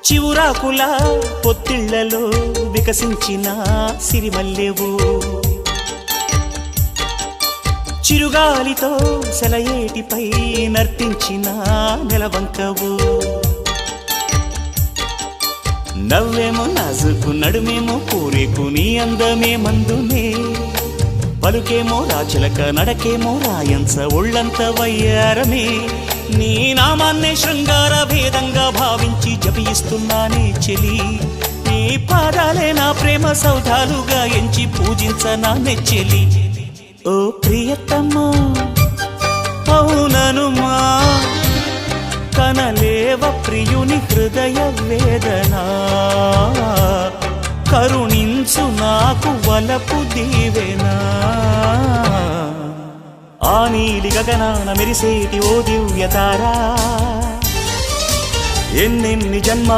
చివురాకుల పొత్తిళ్ళలో వికసించిన సిరిమల్లెవు. చిరుగాలితో సెలయేటిపై నర్తించిన నెలవంకవు. నవ్వేమో నాజుకు నడుమేమో కోరేకు నీ అందమే మందునే పలుకేమో రాచలక నడకేమో రాయంచ ఒళ్ళంత వయ్యారమే. నీ నామాన్నే శృంగార భేద భావించి చెలి. నీ పాదాలే నా ప్రేమ సౌధాలుగా ఎంచి పూజించనా నెచ్చెలి. ఓ ప్రియతమ్మా అవుననుమా. కనలేవ ప్రియుని హృదయ వేదన. కరుణించు నాకు వలపు దీవెనా. ఆ నీలి గగనాన మెరిసేటి ఓ దివ్యతారా. ఎన్నెన్ని జన్మ